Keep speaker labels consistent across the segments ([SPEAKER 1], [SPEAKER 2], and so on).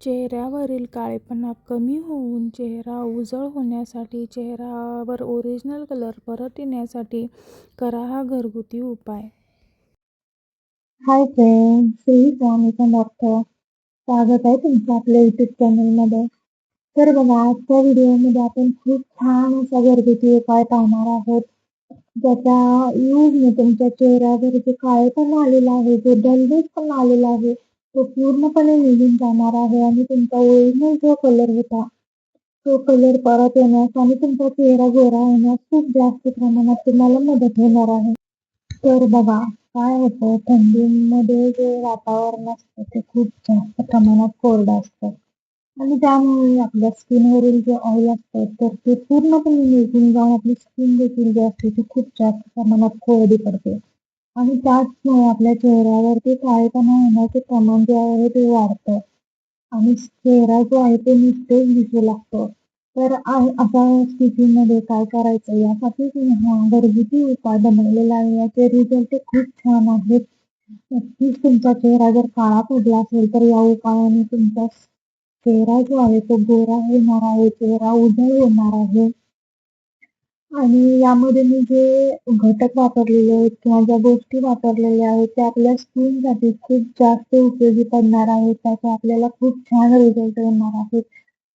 [SPEAKER 1] चेहऱ्यावरील काळेपणा कमी होऊन चेहरा उजळ होण्यासाठी, चेहऱ्यावर ओरिजिनल कलर परत येण्यासाठी करा हा घरगुती उपाय.
[SPEAKER 2] Hi friends, Shri Swami Samarth. स्वागत आहे तुमचं आपल्या युट्यूब चॅनलमध्ये. तर बघा आजच्या व्हिडिओमध्ये आपण खूप छान असा घरगुती उपाय पाहणार आहोत. ज्याच्या यूजने म्हणजे तुमच्या चेहऱ्यावर जे काळेपणा आलेला आहे, जो डलनेसपणा आलेला आहे, तो पूर्णपणे निघून जाणार आहे आणि तुमचा ओरिजिनल जो कलर होता, तो कलर परत येण्यास आणि तुमचा चेहरा गोरा होण्यास खूप जास्त प्रमाणात तुम्हाला मदत होणार आहे. तर बघा काय होतं? थंडीमध्ये जे वातावरण असतं ते खूप जास्त प्रमाणात कोरडं असतं. आणि त्यामुळे आपल्या स्किनवरील जे ऑइल असतं तर ते पूर्णपणे निघून जाऊन आपली स्किन देखील जी असते ती खूप जास्त प्रमाणात कोरडी पडते. आणि त्याचमुळे आपल्या चेहऱ्यावरती काळेपणा होण्याचे प्रमाण जे आहे ते वाढतं आणि चेहरा जो आहे तो नुसतेच दिसू लागतो. तर अशा स्थितीमध्ये काय करायचं यासाठी हा घरगुती उपाय बनवलेला आहे. याचे रिझल्ट खूप छान आहेत. नक्कीच तुमचा चेहरा जर काळा पडला असेल तर या उपायाने तुमचा चेहरा जो आहे तो गोरा होणार आहे, चेहरा उजळ होणार आहे. आणि यामध्ये मी जे घटक वापरलेले आहेत किंवा ज्या गोष्टी वापरलेल्या आहेत त्या आपल्या स्किनसाठी खूप जास्त उपयोगी पडणार आहेत. त्याचा आपल्याला खूप छान रिझल्ट येणार आहेत.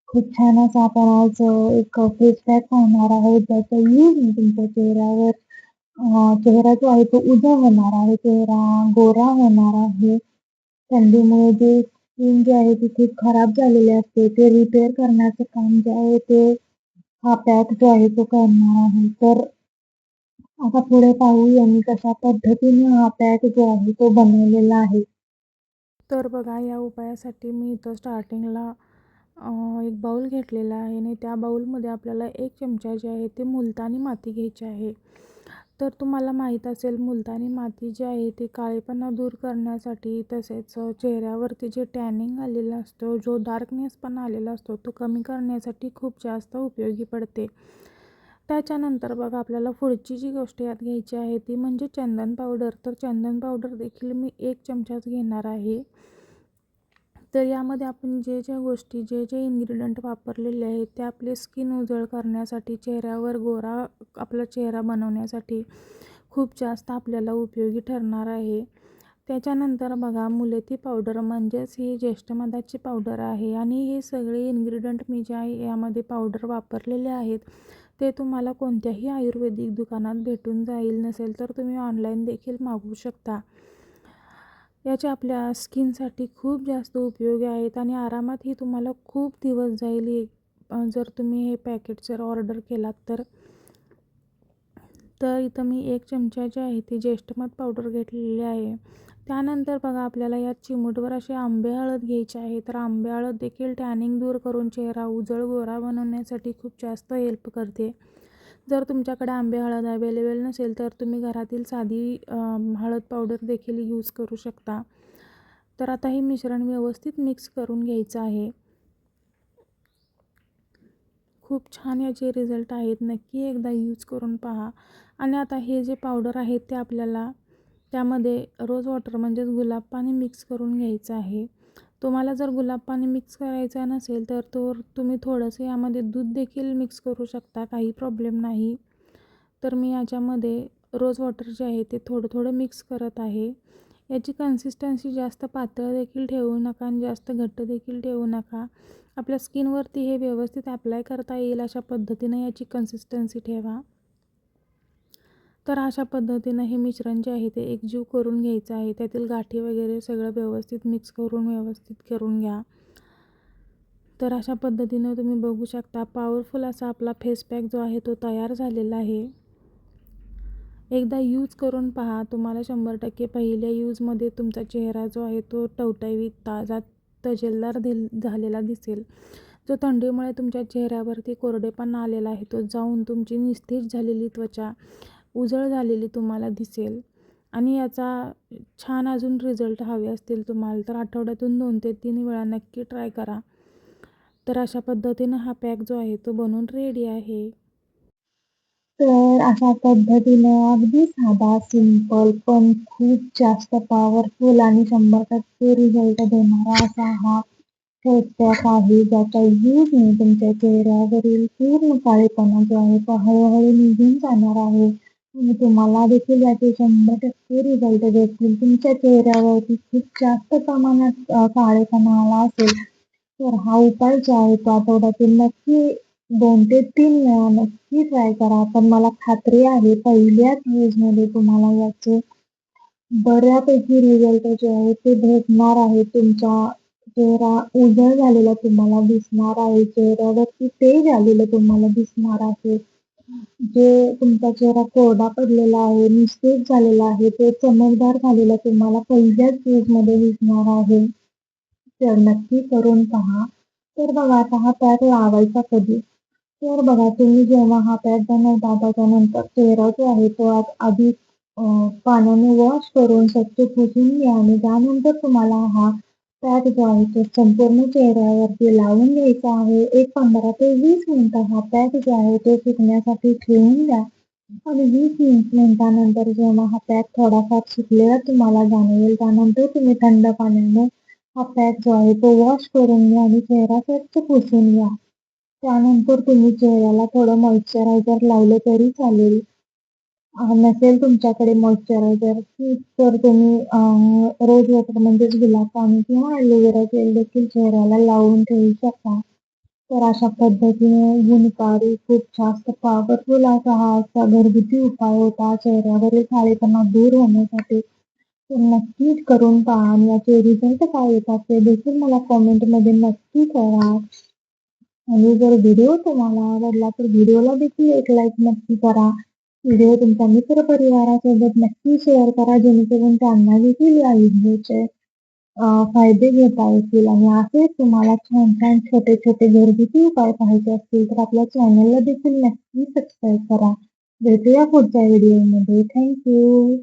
[SPEAKER 2] खूप छान असा आपण आज एक फेस पॅक पाहणार आहोत ज्याचा यूज तुमच्या चेहऱ्यावर चेहरा जो आहे तो उजळ होणार आहे, चेहरा गोरा होणार आहे. थंडीमुळे जे स्किन जी आहे ती खूप खराब झालेली असते ते रिपेअर करण्याचं काम जे आहे ते हा पॅक जो आहे तो करणार आहे. तर आता पुढे पाहू मी कशा पद्धतीने हा पॅक जो आहे तो बनवलेला आहे.
[SPEAKER 1] तर बघा या उपायासाठी मी इथं स्टार्टिंगला एक बाऊल घेतलेला आहे आणि त्या बाऊलमध्ये आपल्याला एक चमचा जे आहे ते मुलतानी माती घ्यायची आहे. तर तुम्हाला माहीत असेल मुलतानी माती जी आहे ती काळेपणा दूर करण्यासाठी तसेच चेहऱ्यावरती जे टॅनिंग आलेलं असतो जो डार्कनेस पण आलेला असतो तो कमी करण्यासाठी खूप जास्त उपयोगी पडते. त्याच्यानंतर बघा आपल्याला पुढची जी गोष्ट यात घ्यायची आहे ती म्हणजे चंदन पावडर. तर चंदन पावडर देखील मी एक चमचाच घेणार आहे. तर यामध्ये आपण जे ज्या गोष्टी जे जे इन्ग्रेडियंट वापरलेले आहेत ते आपले स्किन उजळ करण्यासाठी, चेहऱ्यावर गोरा आपला चेहरा बनवण्यासाठी खूप जास्त आपल्याला उपयोगी ठरणार आहे. त्याच्यानंतर बघा मुलेती पावडर म्हणजेच ही ज्येष्ठमधाची पावडर आहे आणि हे सगळे इन्ग्रेडियंट मी ज्या यामध्ये पावडर वापरलेले आहेत ते तुम्हाला कोणत्याही आयुर्वेदिक दुकानात भेटून जाईल. नसेल तर तुम्ही ऑनलाईन देखील मागवू शकता. याचे आपल्या स्किनसाठी खूप जास्त उपयोगी आहेत आणि आरामात ही तुम्हाला खूप दिवस जाईल जर तुम्ही हे पॅकेट जर ऑर्डर केलात तर. तर इथं मी एक चमचा जे आहे ती ज्येष्ठमध पावडर घेतलेली आहे. त्यानंतर बघा आपल्याला या चिमूटवर असे आंबे हळद घ्यायचे आहे. तर आंबे हळद देखील टॅनिंग दूर करून चेहरा उजळ गोरा बनवण्यासाठी खूप जास्त हेल्प करते. जर तुमच्याकडे आंबे हळद अवेलेबल नसेल तर तुम्ही घरातील साधी हळद पावडर देखील यूज करू शकता. तर आता हे मिश्रण व्यवस्थित मिक्स करून घ्यायचं आहे. खूप छान याचे रिझल्ट आहेत. नक्की एकदा यूज करून पहा. आणि आता हे जे पावडर आहे ते आपल्याला त्यामध्ये रोज वॉटर म्हणजेच गुलाब पाणी मिक्स करून घ्यायचं आहे. तुम्हाला जर गुलाब पाणी मिक्स करायचं नसेल तर तो तुम्ही थोडंसं यामध्ये दूध देखील मिक्स करू शकता, काही प्रॉब्लेम नाही. तर मी याच्यामध्ये रोज वॉटर जे आहे ते थोडं थोडं मिक्स करत आहे. याची कन्सिस्टन्सी जास्त पातळ देखील ठेवू नका आणि जास्त घट्ट देखील ठेवू नका. आपल्या स्किनवरती हे व्यवस्थित अप्लाय करता येईल अशा पद्धतीनं याची कन्सिस्टन्सी ठेवा. तर अशा पद्धतीनं हे मिश्रण जे आहे ते एकजीव करून घ्यायचं आहे. त्यातील गाठी वगैरे सगळं व्यवस्थित मिक्स करून व्यवस्थित करून घ्या. तर अशा पद्धतीनं तुम्ही बघू शकता पॉवरफुल असा आपला फेस पॅक जो आहे तो तयार झालेला आहे. एकदा यूज करून पहा. तुम्हाला शंभर टक्के पहिल्या यूजमध्ये तुमचा चेहरा जो आहे तो टवटवीत, ताजा, तजेलदार झालेला दिसेल. जो थंडीमुळे तुमच्या चेहऱ्यावरती कोरडेपणा आलेला आहे तो जाऊन तुमची निस्तेज झालेली त्वचा उजळ झालेली तुम्हाला दिसेल. आणि याचा छान अजून रिझल्ट हवे असतील तुम्हाला तर आठवड्यातून दोन ते तीन वेळा नक्की ट्राय करा. तर अशा पद्धतीनं हा पॅक जो आहे तो बनवून रेडी आहे.
[SPEAKER 2] तर अशा पद्धतीनं अगदी साधा, सिंपल पण खूप जास्त पॉवरफुल आणि शंभर टक्के रिझल्ट देणारा असा हा फेस पॅक आहे ज्याच्या यूजने तुमच्या चेहऱ्यावरील पूर्ण काळेपणा जो आहे तो हळूहळू निघून जाणार आहे तुम्हाला देखील याचे शंभर टक्के रिझल्ट भेटतील तुमच्या चेहऱ्यावरती खूप जास्त प्रमाणात काळेपणा आला असेल तर हा उपाय जो आहे तो आठवड्यातील नक्की दोन ते तीन वेळा नक्की ट्राय करा. पण मला खात्री आहे पहिल्याच यूजमध्ये तुम्हाला याचे बऱ्यापैकी रिझल्ट जे आहे ते भेटणार आहे. तुमचा चेहरा उजळ झालेला तुम्हाला दिसणार आहे. चेहऱ्यावरती तेज आलेलं तुम्हाला दिसणार आहे. जे तुमचा चेहरा कोरडा पडलेला आहे निस्तेज झालेला आहे ते चमकदार झालेला तुम्हाला पहिल्याच मध्ये दिसणार आहे. तर नक्की करून पहा. तर बघा आता हा पॅड लावायचा कधी? तर बघा तुम्ही जेव्हा हा पॅड बनवता त्याच्यानंतर चेहरा जो आहे तो आधी पाण्याने वॉश करून स्वच्छ पुसून घ्या आणि त्यानंतर तुम्हाला हा पॅक जो आहे तो संपूर्ण चेहऱ्यावरती लावून घ्यायचा आहे. एक पंधरा ते वीस मिनिटं हा पॅक जो आहे तो सुकण्यासाठी ठेवून द्या. आणि वीस मिनिट मिनिटानंतर जेव्हा हा पॅक थोडाफार सुकलेला तुम्हाला जाणवेल त्यानंतर तुम्ही थंड पाण्याने हा पॅक जो आहे तो वॉश करून घ्या आणि चेहरा स्वच्छ पुसून घ्या. त्यानंतर तुम्ही चेहऱ्याला थोडं मॉइश्चरायझर लावलं तरी चालेल. नसेल तुमच्याकडे मॉइश्चरायझर तर तुम्ही रोज वॉटर म्हणजेच गुलाब पाणी किंवा ॲलोवेरा जेल देखील चेहऱ्याला लावून ठेवू शकता. तर अशा पद्धतीने गुणकारी खूप जास्त पॉवरफुल असा हा असा घरगुती उपाय होता. चेहऱ्यावरील काळेपणा दूर होण्यासाठी तर नक्कीच करून पहा आणि याचे रिझल्ट काय येतात ते देखील मला कॉमेंटमध्ये नक्की करा आणि जर व्हिडिओ तुम्हाला आवडला तर व्हिडिओला देखील एक लाईक नक्की करा. व्हिडिओ तुमच्या मित्रपरिवारासोबत नक्की शेअर करा जेणेकरून त्यांना देखील या व्हिडिओचे फायदे घेता येतील. आणि असेच तुम्हाला छान छान छोटे छोटे घरगुती उपाय पाहायचे असतील तर आपल्या चॅनलला देखील नक्की सबस्क्राईब करा. भेटूया पुढच्या व्हिडिओमध्ये थँक्यू